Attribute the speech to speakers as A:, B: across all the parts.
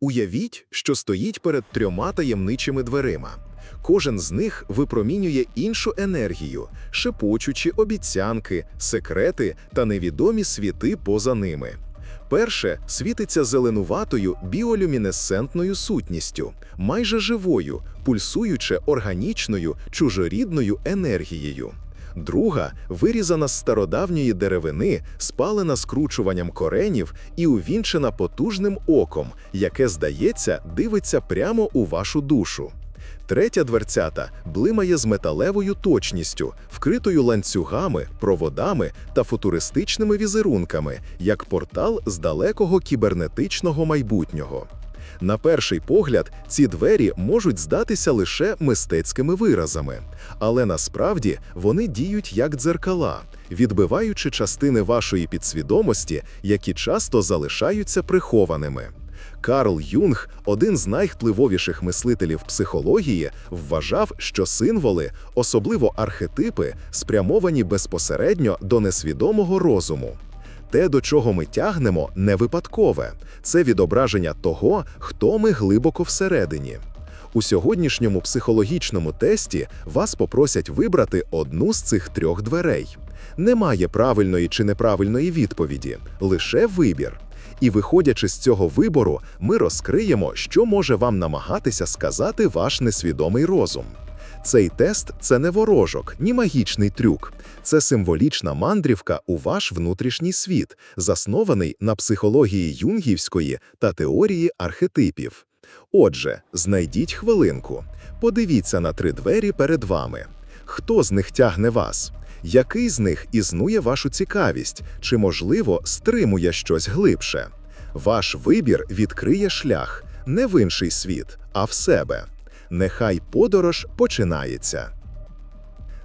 A: Уявіть, що стоїть перед трьома таємничими дверима. Кожен з них випромінює іншу енергію, шепочучи обіцянки, секрети та невідомі світи поза ними. Перше світиться зеленуватою біолюмінесцентною сутністю, майже живою, пульсуюче органічною чужорідною енергією. Друга вирізана з стародавньої деревини, спалена скручуванням коренів і увінчена потужним оком, яке, здається, дивиться прямо у вашу душу. Третя дверцята блимає з металевою точністю, вкритою ланцюгами, проводами та футуристичними візерунками, як портал з далекого кібернетичного майбутнього. На перший погляд, ці двері можуть здатися лише мистецькими виразами, але насправді вони діють як дзеркала, відбиваючи частини вашої підсвідомості, які часто залишаються прихованими. Карл Юнг, один з найвпливовіших мислителів психології, вважав, що символи, особливо архетипи, спрямовані безпосередньо до несвідомого розуму. Те, до чого ми тягнемо, не випадкове, це відображення того, хто ми глибоко всередині. У сьогоднішньому психологічному тесті вас попросять вибрати одну з цих трьох дверей. Немає правильної чи неправильної відповіді, лише вибір. І виходячи з цього вибору, ми розкриємо, що може вам намагатися сказати ваш несвідомий розум. Цей тест це не ворожок, ні магічний трюк. Це символічна мандрівка у ваш внутрішній світ, заснований на психології юнгівської та теорії архетипів. Отже, знайдіть хвилинку, подивіться на три двері перед вами. Хто з них тягне вас? Який з них існує вашу цікавість, чи, можливо, стримує щось глибше? Ваш вибір відкриє шлях не в інший світ, а в себе. Нехай подорож починається.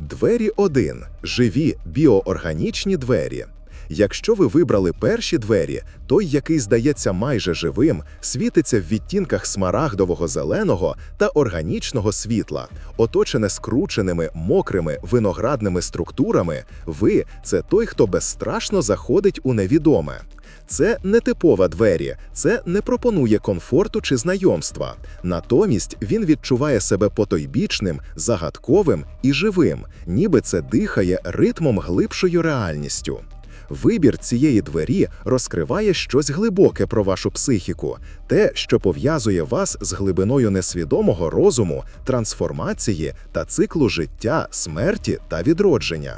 A: Двері 1. Живі біоорганічні двері. Якщо ви вибрали перші двері, той, який здається майже живим, світиться в відтінках смарагдового зеленого та органічного світла, оточене скрученими, мокрими виноградними структурами, ви це той, хто безстрашно заходить у невідоме. Це не типова двері, це не пропонує комфорту чи знайомства. Натомість він відчуває себе потойбічним, загадковим і живим, ніби це дихає ритмом глибшою реальністю. Вибір цієї двері розкриває щось глибоке про вашу психіку, те, що пов'язує вас з глибиною несвідомого розуму, трансформації та циклу життя, смерті та відродження.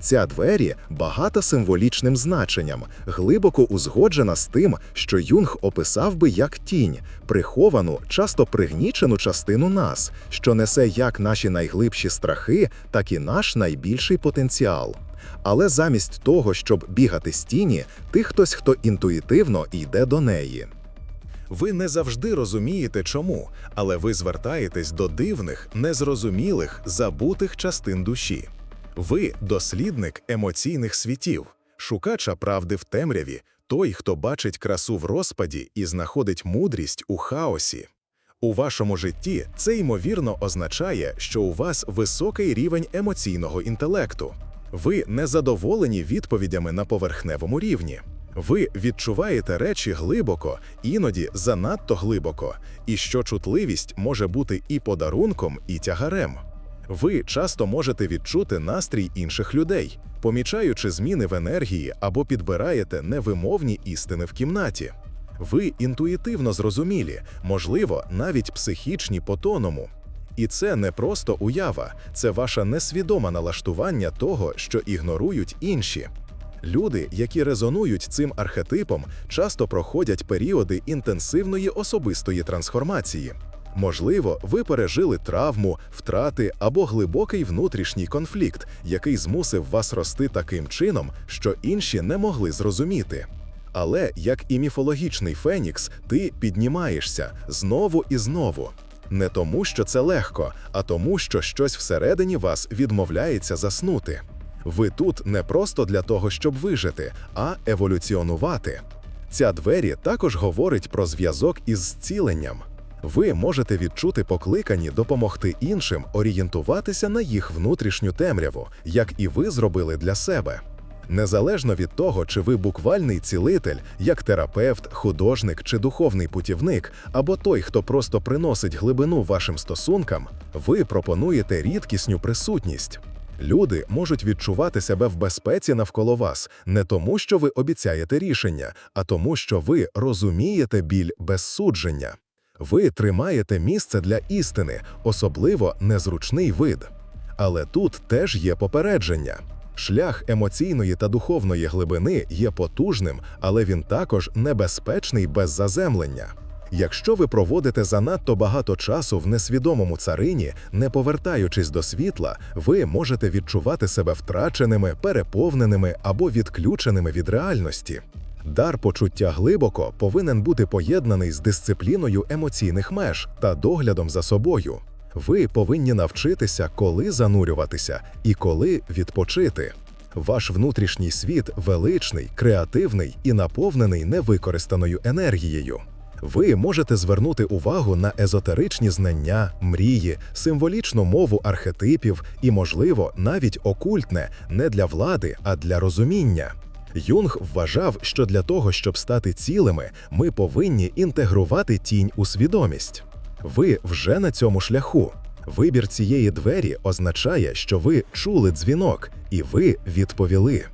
A: Ця двері багата символічним значенням, глибоко узгоджена з тим, що Юнг описав би як тінь, приховану, часто пригнічену частину нас, що несе як наші найглибші страхи, так і наш найбільший потенціал. Але замість того, щоб бігати з тіні, ти хтось, хто інтуїтивно йде до неї.
B: Ви не завжди розумієте чому, але ви звертаєтесь до дивних, незрозумілих, забутих частин душі. Ви дослідник емоційних світів, шукача правди в темряві, той, хто бачить красу в розпаді і знаходить мудрість у хаосі. У вашому житті це ймовірно означає, що у вас високий рівень емоційного інтелекту. Ви не задоволені відповідями на поверхневому рівні. Ви відчуваєте речі глибоко, іноді занадто глибоко, і що чутливість може бути і подарунком, і тягарем. Ви часто можете відчути настрій інших людей, помічаючи зміни в енергії або підбираєте невимовні істини в кімнаті. Ви інтуїтивно зрозумілі, можливо, навіть психічні по тоному. І це не просто уява, це ваше несвідоме налаштування того, що ігнорують інші. Люди, які резонують цим архетипом, часто проходять періоди інтенсивної особистої трансформації. Можливо, ви пережили травму, втрати або глибокий внутрішній конфлікт, який змусив вас рости таким чином, що інші не могли зрозуміти. Але як і міфологічний Фенікс, ти піднімаєшся знову і знову. Не тому, що це легко, а тому, що щось всередині вас відмовляється заснути. Ви тут не просто для того, щоб вижити, а еволюціонувати. Ця двері також говорить про зв'язок із зціленням. Ви можете відчути покликані допомогти іншим орієнтуватися на їх внутрішню темряву, як і ви зробили для себе. Незалежно від того, чи ви буквальний цілитель, як терапевт, художник чи духовний путівник, або той, хто просто приносить глибину вашим стосункам, ви пропонуєте рідкісню присутність. Люди можуть відчувати себе в безпеці навколо вас не тому, що ви обіцяєте рішення, а тому, що ви розумієте біль без судження. Ви тримаєте місце для істини, особливо незручний вид. Але тут теж є попередження. Шлях емоційної та духовної глибини є потужним, але він також небезпечний без заземлення. Якщо ви проводите занадто багато часу в несвідомому царині, не повертаючись до світла, ви можете відчувати себе втраченими, переповненими або відключеними від реальності. Дар почуття глибоко повинен бути поєднаний з дисципліною емоційних меж та доглядом за собою. Ви повинні навчитися, коли занурюватися і коли відпочити. Ваш внутрішній світ величний, креативний і наповнений невикористаною енергією. Ви можете звернути увагу на езотеричні знання, мрії, символічну мову архетипів і, можливо, навіть окультне не для влади, а для розуміння. Юнг вважав, що для того, щоб стати цілими, ми повинні інтегрувати тінь у свідомість. Ви вже на цьому шляху. Вибір цієї двері означає, що ви чули дзвінок, і ви відповіли.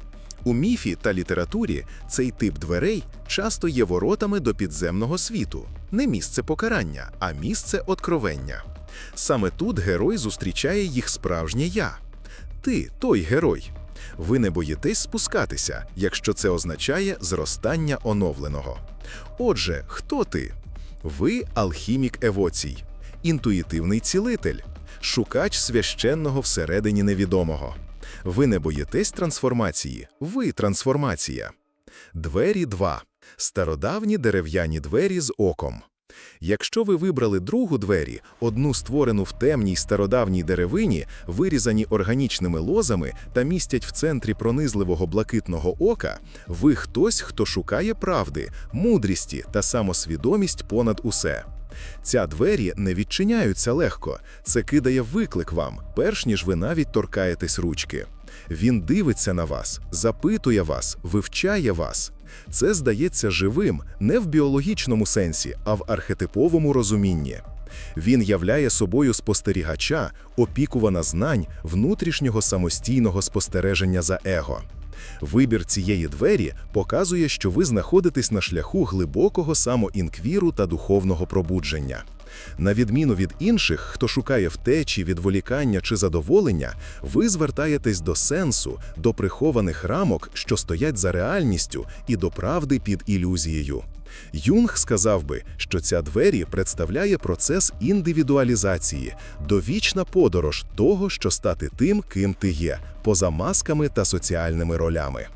A: У міфі та літературі цей тип дверей часто є воротами до підземного світу, не місце покарання, а місце откровення. Саме тут герой зустрічає їх справжнє я. Ти той герой. Ви не боїтесь спускатися, якщо це означає зростання оновленого. Отже, хто ти? Ви алхімік евоцій, інтуїтивний цілитель, шукач священного всередині невідомого. Ви не боїтесь трансформації, ви трансформація. Двері 2. Стародавні дерев'яні двері з оком. Якщо ви вибрали другу двері, одну створену в темній стародавній деревині, вирізані органічними лозами та містять в центрі пронизливого блакитного ока, ви хтось, хто шукає правди, мудрісті та самосвідомість понад усе. Ця двері не відчиняються легко, це кидає виклик вам, перш ніж ви навіть торкаєтесь ручки. Він дивиться на вас, запитує вас, вивчає вас. Це здається живим не в біологічному сенсі, а в архетиповому розумінні. Він являє собою спостерігача, опікувана знань внутрішнього самостійного спостереження за его. Вибір цієї двері показує, що ви знаходитесь на шляху глибокого самоінквіру та духовного пробудження. На відміну від інших, хто шукає втечі, відволікання чи задоволення, ви звертаєтесь до сенсу, до прихованих рамок, що стоять за реальністю, і до правди під ілюзією. Юнг сказав би, що ця двері представляє процес індивідуалізації, довічна подорож того, що стати тим, ким ти є, поза масками та соціальними ролями.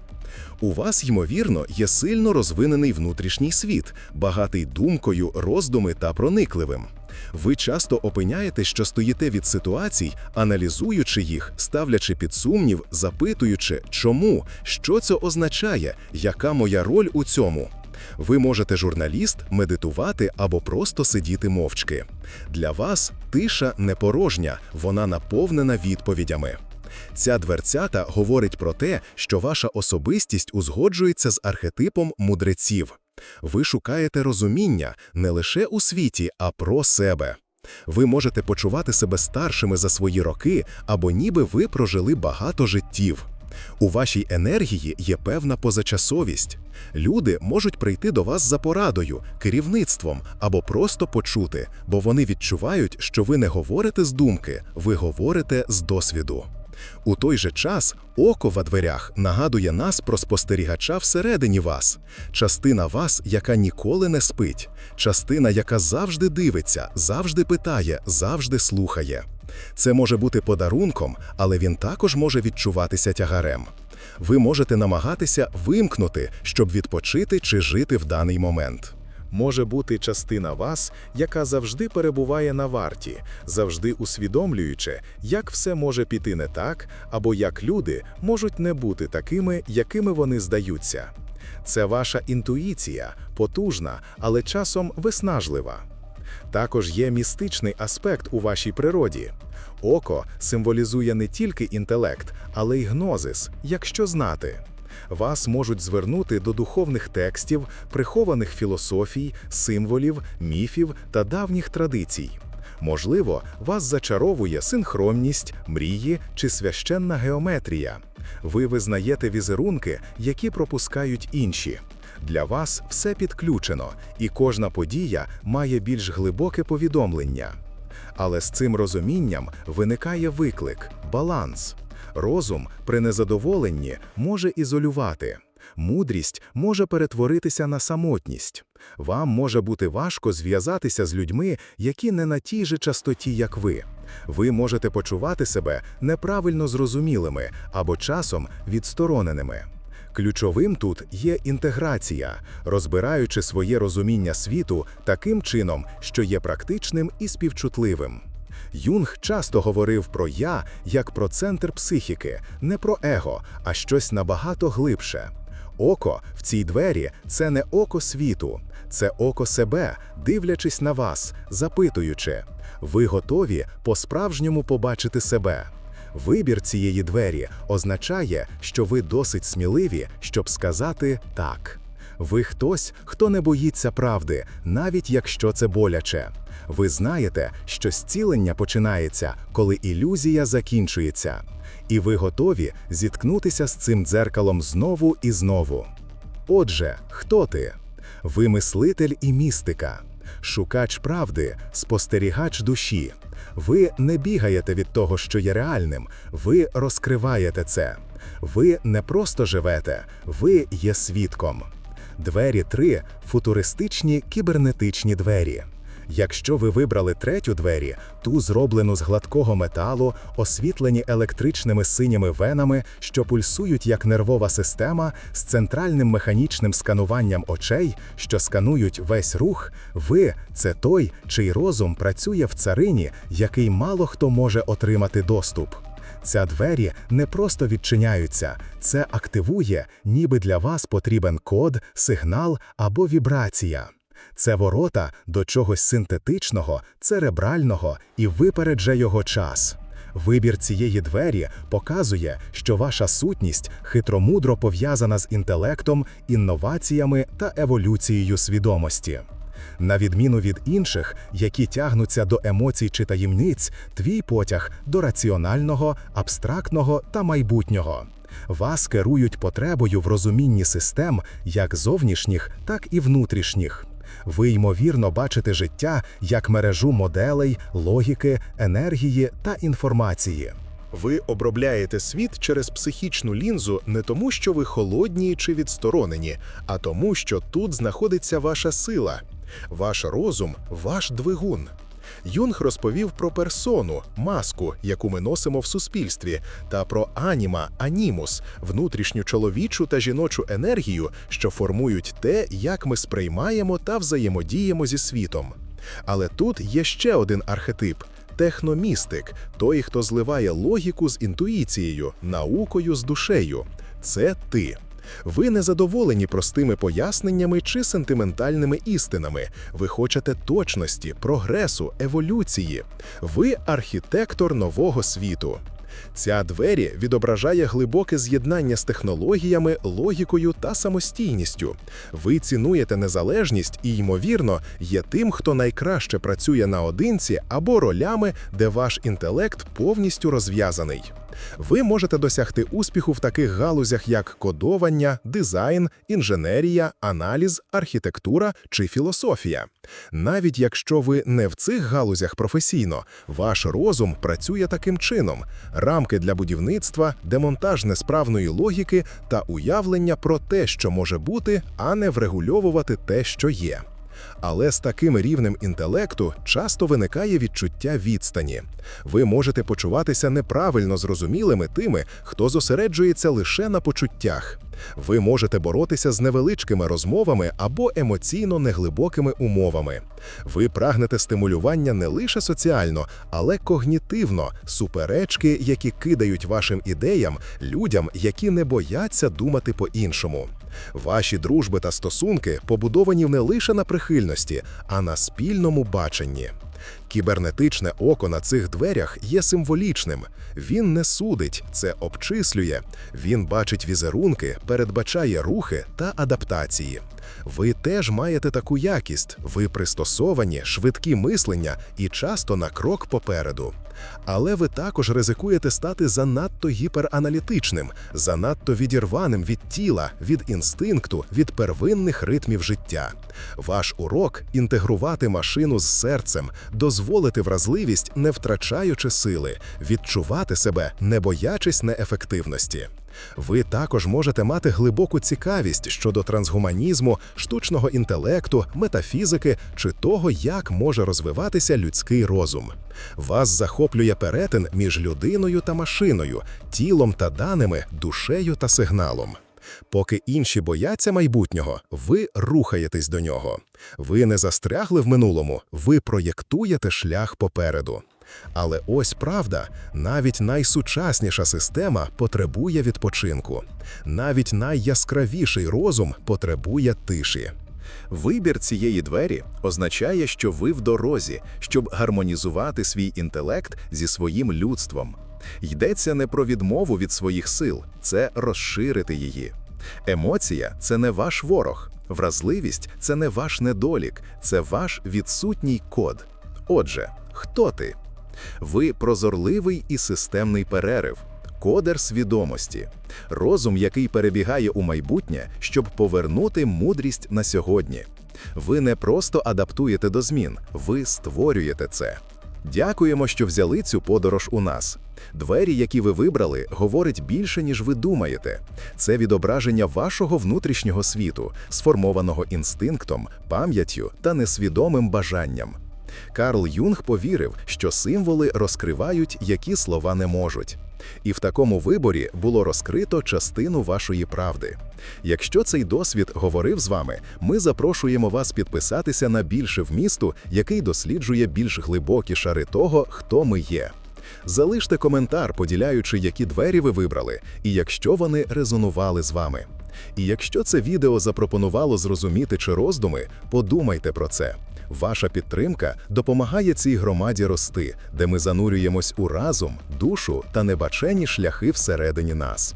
A: У вас, ймовірно, є сильно розвинений внутрішній світ, багатий думкою, роздуми та проникливим. Ви часто опиняєте, що стоїте від ситуацій, аналізуючи їх, ставлячи під сумнів, запитуючи, чому, що це означає, яка моя роль у цьому. Ви можете журналіст, медитувати або просто сидіти мовчки. Для вас тиша не порожня, вона наповнена відповідями. Ця дверцята говорить про те, що ваша особистість узгоджується з архетипом мудреців. Ви шукаєте розуміння не лише у світі, а про себе. Ви можете почувати себе старшими за свої роки, або ніби ви прожили багато життів. У вашій енергії є певна позачасовість. Люди можуть прийти до вас за порадою, керівництвом або просто почути, бо вони відчувають, що ви не говорите з думки, ви говорите з досвіду. У той же час око в дверях нагадує нас про спостерігача всередині вас, частина вас, яка ніколи не спить, частина, яка завжди дивиться, завжди питає, завжди слухає. Це може бути подарунком, але він також може відчуватися тягарем. Ви можете намагатися вимкнути, щоб відпочити чи жити в даний момент. Може бути частина вас, яка завжди перебуває на варті, завжди усвідомлюючи, як все може піти не так, або як люди можуть не бути такими, якими вони здаються. Це ваша інтуїція, потужна, але часом виснажлива. Також є містичний аспект у вашій природі. Око символізує не тільки інтелект, але й гнозис, якщо знати.
B: Вас можуть звернути до духовних текстів, прихованих філософій, символів, міфів та давніх традицій. Можливо, вас зачаровує синхронність, мрії чи священна геометрія. Ви визнаєте візерунки, які пропускають інші. Для вас все підключено, і кожна подія має більш глибоке повідомлення. Але з цим розумінням виникає виклик баланс. Розум при незадоволенні може ізолювати. Мудрість може перетворитися на самотність. Вам може бути важко зв'язатися з людьми, які не на тій же частоті, як ви. Ви можете почувати себе неправильно зрозумілими або часом відстороненими. Ключовим тут є інтеграція, розбираючи своє розуміння світу таким чином, що є практичним і співчутливим. Юнг часто говорив про я як про центр психіки, не про его, а щось набагато глибше. Око в цій двері це не око світу, це око себе, дивлячись на вас, запитуючи. Ви готові по-справжньому побачити себе. Вибір цієї двері означає, що ви досить сміливі, щоб сказати так. Ви хтось, хто не боїться правди, навіть якщо це боляче. Ви знаєте, що зцілення починається, коли ілюзія закінчується. І ви готові зіткнутися з цим дзеркалом знову і знову. Отже, хто ти? Ви мислитель і містика, шукач правди, спостерігач душі. Ви не бігаєте від того, що є реальним, ви розкриваєте це. Ви не просто живете, ви є свідком. Двері 3 – футуристичні кібернетичні двері. Якщо ви вибрали третю двері, ту зроблену з гладкого металу, освітлені електричними синіми венами, що пульсують як нервова система, з центральним механічним скануванням очей, що сканують весь рух, ви це той, чий розум працює в царині, який мало хто може отримати доступ. Ця двері не просто відчиняються, це активує, ніби для вас потрібен код, сигнал або вібрація. Це ворота до чогось синтетичного, церебрального і випереджає його час. Вибір цієї двері показує, що ваша сутність хитромудро пов'язана з інтелектом, інноваціями та еволюцією свідомості. На відміну від інших, які тягнуться до емоцій чи таємниць, твій потяг до раціонального, абстрактного та майбутнього. Вас керують потребою в розумінні систем як зовнішніх, так і внутрішніх. Ви ймовірно бачите життя як мережу моделей, логіки, енергії та інформації.
C: Ви обробляєте світ через психічну лінзу не тому, що ви холодні чи відсторонені, а тому, що тут знаходиться ваша сила, ваш розум, ваш двигун. Юнг розповів про персону, маску, яку ми носимо в суспільстві, та про аніма, анімус, внутрішню чоловічу та жіночу енергію, що формують те, як ми сприймаємо та взаємодіємо зі світом. Але тут є ще один архетип техномістик, той, хто зливає логіку з інтуїцією, наукою з душею. Це ти. Ви не задоволені простими поясненнями чи сентиментальними істинами. Ви хочете точності, прогресу, еволюції. Ви архітектор нового світу. Ця двері відображає глибоке з'єднання з технологіями, логікою та самостійністю. Ви цінуєте незалежність і, ймовірно, є тим, хто найкраще працює наодинці або ролями, де ваш інтелект повністю розв'язаний. Ви можете досягти успіху в таких галузях, як кодовання, дизайн, інженерія, аналіз, архітектура чи філософія. Навіть якщо ви не в цих галузях професійно, ваш розум працює таким чином: рамки для будівництва, демонтаж несправної логіки та уявлення про те, що може бути, а не врегульовувати те, що є. Але з таким рівнем інтелекту часто виникає відчуття відстані. Ви можете почуватися неправильно зрозумілими тими, хто зосереджується лише на почуттях. Ви можете боротися з невеличкими розмовами або емоційно неглибокими умовами. Ви прагнете стимулювання не лише соціально, але когнітивно, суперечки, які кидають вашим ідеям людям, які не бояться думати по-іншому. Ваші дружби та стосунки побудовані не лише на прихильності, а на спільному баченні. Кібернетичне око на цих дверях є символічним. Він не судить, це обчислює. Він бачить візерунки, передбачає рухи та адаптації. Ви теж маєте таку якість, ви пристосовані, швидкі мислення і часто на крок попереду. Але ви також ризикуєте стати занадто гіпераналітичним, занадто відірваним від тіла, від інстинкту, від первинних ритмів життя. Ваш урок інтегрувати машину з серцем, дозволити вразливість, не втрачаючи сили, відчувати себе, не боячись неефективності. Ви також можете мати глибоку цікавість щодо трансгуманізму, штучного інтелекту, метафізики чи того, як може розвиватися людський розум. Вас захоплює перетин між людиною та машиною, тілом та даними, душею та сигналом. Поки інші бояться майбутнього, ви рухаєтесь до нього. Ви не застрягли в минулому, ви проєктуєте шлях попереду. Але ось правда, навіть найсучасніша система потребує відпочинку. Навіть найяскравіший розум потребує тиші.
A: Вибір цієї двері означає, що ви в дорозі, щоб гармонізувати свій інтелект зі своїм людством. Йдеться не про відмову від своїх сил, це розширити її. Емоція це не ваш ворог, вразливість це не ваш недолік, це ваш відсутній код. Отже, хто ти? Ви прозорливий і системний перерив, кодер свідомості, розум, який перебігає у майбутнє, щоб повернути мудрість на сьогодні. Ви не просто адаптуєте до змін, ви створюєте це. Дякуємо, що взяли цю подорож у нас. Двері, які ви вибрали, говорять більше, ніж ви думаєте. Це відображення вашого внутрішнього світу, сформованого інстинктом, пам'яттю та несвідомим бажанням. Карл Юнг повірив, що символи розкривають, які слова не можуть. І в такому виборі було розкрито частину вашої правди. Якщо цей досвід говорив з вами, ми запрошуємо вас підписатися на більше вмісту, який досліджує більш глибокі шари того, хто ми є. Залиште коментар, поділяючи, які двері ви вибрали, і якщо вони резонували з вами. І якщо це відео запропонувало зрозуміти чи роздуми, подумайте про це. Ваша підтримка допомагає цій громаді рости, де ми занурюємось у разум, душу та небачені шляхи всередині нас.